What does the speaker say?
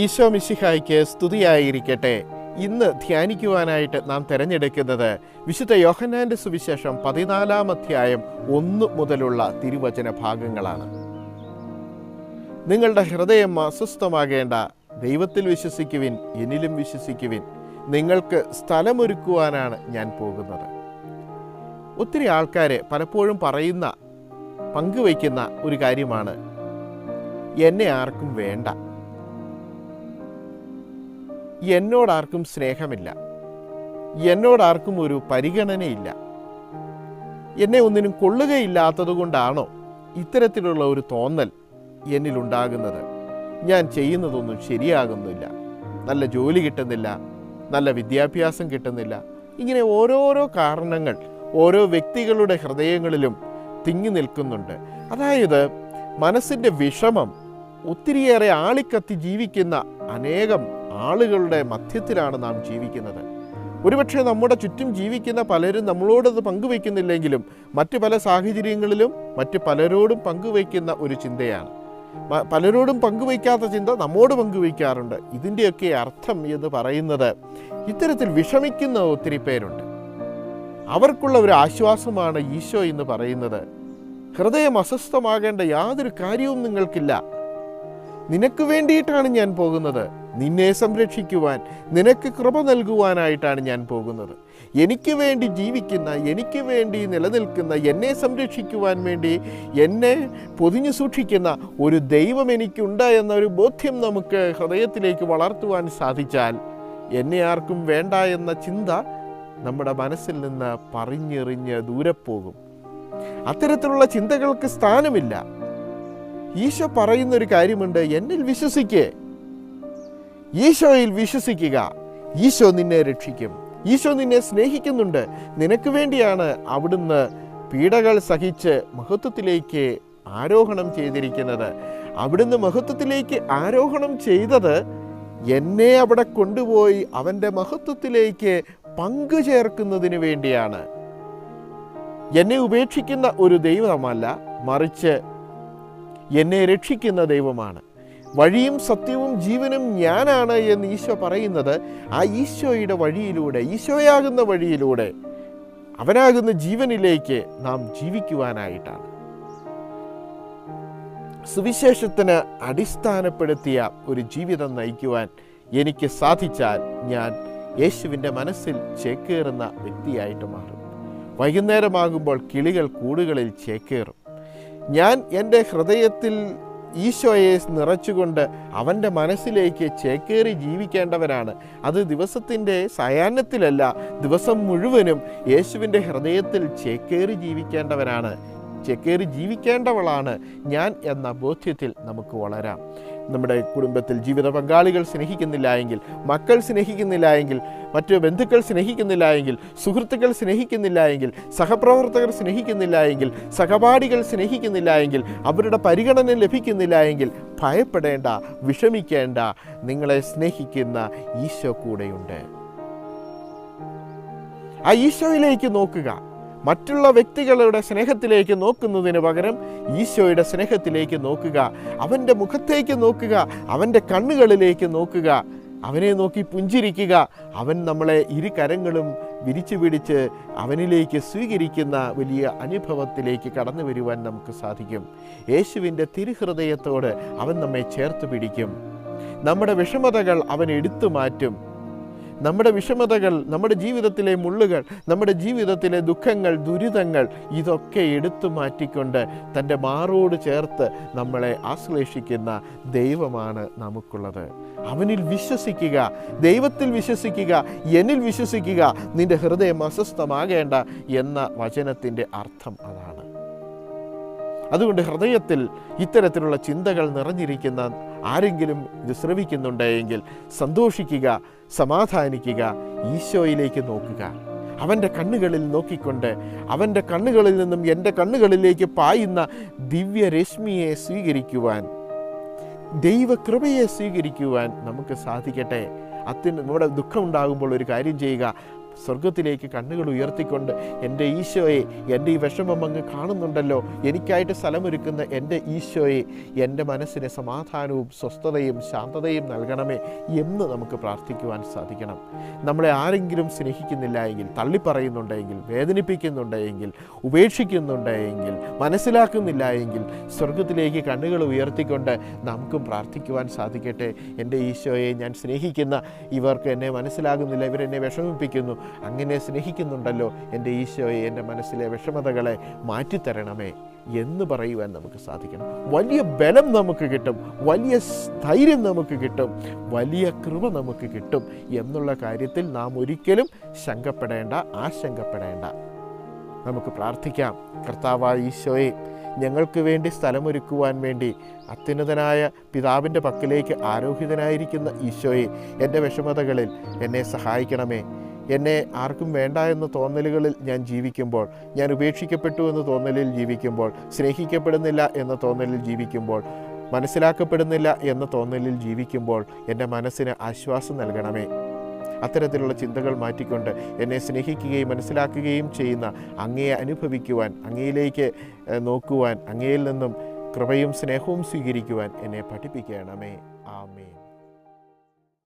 ഈശോ മിശിഹായ്ക്ക് സ്തുതിയായിരിക്കട്ടെ. ഇന്ന് ധ്യാനിക്കുവാനായിട്ട് നാം തിരഞ്ഞെടുക്കുന്നത് വിശുദ്ധ യോഹന്നാന്റെ സുവിശേഷം പതിനാലാം അധ്യായം ഒന്ന് മുതലുള്ള തിരുവചന ഭാഗങ്ങളാണ്. നിങ്ങളുടെ ഹൃദയം അസ്വസ്ഥമാകേണ്ട ദൈവത്തിൽ വിശ്വസിക്കുവിൻ എന്നിലും വിശ്വസിക്കുവിൻ നിങ്ങൾക്ക് സ്ഥലമൊരുക്കുവാനാണ് ഞാൻ പോകുന്നത്. ഒത്തിരി ആൾക്കാരെ പലപ്പോഴും പറയുന്ന പങ്കുവയ്ക്കുന്ന ഒരു കാര്യമാണ് എന്നെ ആർക്കും വേണ്ട. എന്നോടാർക്കും സ്നേഹമില്ല. എന്നോടാർക്കും ഒരു പരിഗണനയില്ല. എന്നെ ഒന്നിനും കൊള്ളുകയില്ലാത്തതുകൊണ്ടാണോ ഇത്തരത്തിലുള്ള ഒരു തോന്നൽ എന്നിലുണ്ടാകുന്നത്? ഞാൻ ചെയ്യുന്നതൊന്നും ശരിയാകുന്നില്ല. നല്ല ജോലി കിട്ടുന്നില്ല. നല്ല വിദ്യാഭ്യാസം കിട്ടുന്നില്ല. ഇങ്ങനെ ഓരോരോ കാരണങ്ങൾ ഓരോ വ്യക്തികളുടെ ഹൃദയങ്ങളിലും തിങ്ങി നിൽക്കുന്നുണ്ട്. അതായത് മനസ്സിന്റെ വിഷമം ഒത്തിരിയേറെ ആളിക്കത്തി ജീവിക്കുന്ന അനേകം ആളുകളുടെ മധ്യത്തിലാണ് നാം ജീവിക്കുന്നത്. ഒരുപക്ഷെ നമ്മുടെ ചുറ്റും ജീവിക്കുന്ന പലരും നമ്മളോടത് പങ്കുവയ്ക്കുന്നില്ലെങ്കിലും മറ്റ് പല സാഹചര്യങ്ങളിലും മറ്റ് പലരോടും പങ്കുവയ്ക്കുന്ന ഒരു ചിന്തയാണ്. പലരോടും പങ്കുവയ്ക്കാത്ത ചിന്ത നമ്മോട് പങ്കുവയ്ക്കാറുണ്ട്. ഇതിന്റെയൊക്കെ അർത്ഥം എന്ന് പറയുന്നത് ഇത്തരത്തിൽ വിഷമിക്കുന്ന ഒത്തിരി പേരുണ്ട്. അവർക്കുള്ള ഒരു ആശ്വാസമാണ് ഈശോ എന്ന് പറയുന്നത്. ഹൃദയം അസ്വസ്ഥമാകേണ്ട യാതൊരു കാര്യവും നിങ്ങൾക്കില്ല. നിനക്ക് വേണ്ടിയിട്ടാണ് ഞാൻ പോകുന്നത്. നിന്നെ സംരക്ഷിക്കുവാൻ നിനക്ക് കൃപ നൽകുവാനായിട്ടാണ് ഞാൻ പോകുന്നത്. എനിക്ക് വേണ്ടി ജീവിക്കുന്ന എനിക്ക് വേണ്ടി നിലനിൽക്കുന്ന എന്നെ സംരക്ഷിക്കുവാൻ വേണ്ടി എന്നെ പൊതിഞ്ഞു സൂക്ഷിക്കുന്ന ഒരു ദൈവം എനിക്കുണ്ട് എന്ന ഒരു ബോധ്യം നമുക്ക് ഹൃദയത്തിലേക്ക് വളർത്തുവാൻ സാധിച്ചാൽ എന്നെ ആർക്കും വേണ്ട എന്ന ചിന്ത നമ്മുടെ മനസ്സിൽ നിന്ന് പറഞ്ഞെറിഞ്ഞ് ദൂരെ പോകും. അത്തരത്തിലുള്ള ചിന്തകൾക്ക് സ്ഥാനമില്ല. ഈശോ പറയുന്ന ഒരു കാര്യമുണ്ട്. എന്നിൽ വിശ്വസിക്കേ. ഈശോയിൽ വിശ്വസിക്കുക. ഈശോ നിന്നെ രക്ഷിക്കും. ഈശോ നിന്നെ സ്നേഹിക്കുന്നുണ്ട്. നിനക്ക് വേണ്ടിയാണ് അവിടുന്ന് പീഡകൾ സഹിച്ച് മഹത്വത്തിലേക്ക് ആരോഹണം ചെയ്തിരിക്കുന്നത്. അവിടുന്ന് മഹത്വത്തിലേക്ക് ആരോഹണം ചെയ്തത് എന്നെ അവിടെ കൊണ്ടുപോയി അവന്റെ മഹത്വത്തിലേക്ക് പങ്കു ചേർക്കുന്നതിന് വേണ്ടിയാണ്. എന്നെ ഉപേക്ഷിക്കുന്ന ഒരു ദൈവമല്ല മറിച്ച് എന്നെ രക്ഷിക്കുന്ന ദൈവമാണ്. വഴിയും സത്യവും ജീവനും ഞാനാണ് എന്ന് ഈശോ പറയുന്നത് ആ ഈശോയുടെ വഴിയിലൂടെ ഈശോയാകുന്ന വഴിയിലൂടെ അവനാകുന്ന ജീവനിലേക്ക് നാം ജീവിക്കുവാനായിട്ടാണ്. സുവിശേഷത്തിന് അടിസ്ഥാനപ്പെടുത്തിയ ഒരു ജീവിതം നയിക്കുവാൻ എനിക്ക് സാധിച്ചാൽ ഞാൻ യേശുവിന്റെ മനസ്സിൽ ചേക്കേറുന്ന വ്യക്തിയായിട്ട് മാറും. വൈകുന്നേരമാകുമ്പോൾ കിളികൾ കൂടുകളിൽ ചേക്കേറും. ഞാൻ എന്റെ ഹൃദയത്തിൽ ഈശോയെ നിറച്ചുകൊണ്ട് അവന്റെ മനസ്സിലേക്ക് ചേക്കേറി ജീവിക്കേണ്ടവനാണ്. അത് ദിവസത്തിന്റെ സായാഹ്നത്തിലല്ല ദിവസം മുഴുവനും യേശുവിന്റെ ഹൃദയത്തിൽ ചേക്കേറി ജീവിക്കേണ്ടവനാണ്. ചേക്കേറി ജീവിക്കേണ്ടവളാണ് ഞാൻ എന്ന ബോധ്യത്തിൽ നമുക്ക് വളരാം. നമ്മുടെ കുടുംബത്തിൽ ജീവിത പങ്കാളികൾ സ്നേഹിക്കുന്നില്ല എങ്കിൽ മക്കൾ സ്നേഹിക്കുന്നില്ല എങ്കിൽ മറ്റു ബന്ധുക്കൾ സ്നേഹിക്കുന്നില്ല എങ്കിൽ സുഹൃത്തുക്കൾ സ്നേഹിക്കുന്നില്ല എങ്കിൽ സഹപ്രവർത്തകർ സ്നേഹിക്കുന്നില്ല എങ്കിൽ സഹപാഠികൾ സ്നേഹിക്കുന്നില്ല എങ്കിൽ അവരുടെ പരിഗണന ലഭിക്കുന്നില്ല എങ്കിൽ ഭയപ്പെടേണ്ട വിഷമിക്കേണ്ട. നിങ്ങളെ സ്നേഹിക്കുന്ന ഈശോ കൂടെയുണ്ട്. ആ ഈശോയിലേക്ക് നോക്കുക. മറ്റുള്ള വ്യക്തികളുടെ സ്നേഹത്തിലേക്ക് നോക്കുന്നതിന് പകരം ഈശോയുടെ സ്നേഹത്തിലേക്ക് നോക്കുക. അവന്റെ മുഖത്തേക്ക് നോക്കുക. അവന്റെ കണ്ണുകളിലേക്ക് നോക്കുക. അവനെ നോക്കി പുഞ്ചിരിക്കുക. അവൻ നമ്മളെ ഇരു കരങ്ങളും വിരിച്ചു പിടിച്ച് അവനിലേക്ക് സ്വീകരിക്കുന്ന വലിയ അനുഭവത്തിലേക്ക് കടന്നു വരുവാൻ നമുക്ക് സാധിക്കും. യേശുവിന്റെ തിരുഹൃദയത്തോട് അവൻ നമ്മെ ചേർത്ത് പിടിക്കും. നമ്മുടെ വിഷമതകൾ അവൻ എടുത്തു മാറ്റും. നമ്മുടെ വിഷമതകൾ നമ്മുടെ ജീവിതത്തിലെ മുള്ളുകൾ നമ്മുടെ ജീവിതത്തിലെ ദുഃഖങ്ങൾ ദുരിതങ്ങൾ ഇതൊക്കെ എടുത്തു മാറ്റിക്കൊണ്ട് തന്റെ മാറോട് ചേർത്ത് നമ്മളെ ആശ്ലേഷിക്കുന്ന ദൈവമാണ് നമുക്കുള്ളത്. അവനിൽ വിശ്വസിക്കുക ദൈവത്തിൽ വിശ്വസിക്കുക എന്നിൽ വിശ്വസിക്കുക നിന്റെ ഹൃദയം അസ്വസ്ഥമാകേണ്ട എന്ന വചനത്തിന്റെ അർത്ഥം അതാണ്. അതുകൊണ്ട് ഹൃദയത്തിൽ ഇത്തരത്തിലുള്ള ചിന്തകൾ നിറഞ്ഞിരിക്കുന്ന ആരെങ്കിലും ഇത് ശ്രവിക്കുന്നുണ്ടെങ്കിൽ സന്തോഷിക്കുക സമാധാനിക്കുക ഈശോയിലേക്ക് നോക്കുക. അവന്റെ കണ്ണുകളിൽ നോക്കിക്കൊണ്ട് അവന്റെ കണ്ണുകളിൽ നിന്നും എന്റെ കണ്ണുകളിലേക്ക് പായുന്ന ദിവ്യരശ്മിയെ സ്വീകരിക്കുവാൻ ദൈവകൃപയെ സ്വീകരിക്കുവാൻ നമുക്ക് സാധിക്കട്ടെ. അത്തിന് നമ്മുടെ ദുഃഖം ഉണ്ടാകുമ്പോൾ ഒരു കാര്യം ചെയ്യുക സ്വർഗത്തിലേക്ക് കണ്ണുകൾ ഉയർത്തിക്കൊണ്ട് എന്റെ ഈശോയെ എന്റെ ഈ വിഷമം അങ്ങ് കാണുന്നുണ്ടല്ലോ. എനിക്കായിട്ട് സ്ഥലമൊരുക്കുന്ന എന്റെ ഈശോയെ എന്റെ മനസ്സിന് സമാധാനവും സ്വസ്ഥതയും ശാന്തതയും നൽകണമേ എന്ന് നമുക്ക് പ്രാർത്ഥിക്കുവാൻ സാധിക്കണം. നമ്മളെ ആരെങ്കിലും സ്നേഹിക്കുന്നില്ല എങ്കിൽ തള്ളിപ്പറയുന്നുണ്ടെങ്കിൽ വേദനിപ്പിക്കുന്നുണ്ടെങ്കിൽ ഉപേക്ഷിക്കുന്നുണ്ടെങ്കിൽ മനസ്സിലാക്കുന്നില്ല എങ്കിൽ സ്വർഗത്തിലേക്ക് കണ്ണുകൾ ഉയർത്തിക്കൊണ്ട് നമുക്കും പ്രാർത്ഥിക്കുവാൻ സാധിക്കട്ടെ. എന്റെ ഈശോയെ ഞാൻ സ്നേഹിക്കുന്ന ഇവർക്ക് എന്നെ മനസ്സിലാകുന്നില്ല ഇവരെന്നെ വിഷമിപ്പിക്കുന്നു. അങ്ങനെ സ്നേഹിക്കുന്നുണ്ടല്ലോ എന്റെ ഈശോയെ എന്റെ മനസ്സിലെ വിഷമതകളെ മാറ്റിത്തരണമേ എന്ന് പറയുവാൻ നമുക്ക് സാധിക്കണം. വലിയ ബലം നമുക്ക് കിട്ടും വലിയ സ്ഥൈര്യം നമുക്ക് കിട്ടും വലിയ കൃപ നമുക്ക് കിട്ടും എന്നുള്ള കാര്യത്തിൽ നാം ഒരിക്കലും ശങ്കപ്പെടേണ്ട ആശങ്കപ്പെടേണ്ട. നമുക്ക് പ്രാർത്ഥിക്കാം. കർത്താവായ ഈശോയെ ഞങ്ങൾക്ക് വേണ്ടി സ്ഥലമൊരുക്കുവാൻ വേണ്ടി അത്യുന്നതനായ പിതാവിന്റെ പക്കലേക്ക് ആരോഹിതനായിരിക്കുന്ന ഈശോയെ എന്റെ വിഷമതകളിൽ എന്നെ സഹായിക്കണമേ. എന്നെ ആർക്കും വേണ്ട എന്ന തോന്നലുകളിൽ ഞാൻ ജീവിക്കുമ്പോൾ ഞാൻ ഉപേക്ഷിക്കപ്പെട്ടു എന്ന തോന്നലിൽ ജീവിക്കുമ്പോൾ സ്നേഹിക്കപ്പെടുന്നില്ല എന്ന തോന്നലിൽ ജീവിക്കുമ്പോൾ മനസ്സിലാക്കപ്പെടുന്നില്ല എന്ന തോന്നലിൽ ജീവിക്കുമ്പോൾ എന്റെ മനസ്സിന് ആശ്വാസം നൽകണമേ. അത്തരത്തിലുള്ള ചിന്തകൾ മാറ്റിക്കൊണ്ട് എന്നെ സ്നേഹിക്കുകയും മനസ്സിലാക്കുകയും ചെയ്യുന്ന അങ്ങയെ അനുഭവിക്കുവാൻ അങ്ങയിലേക്ക് നോക്കുവാൻ അങ്ങയിൽ നിന്നും കൃപയും സ്നേഹവും സ്വീകരിക്കുവാൻ എന്നെ പഠിപ്പിക്കണമേ. ആമേൻ.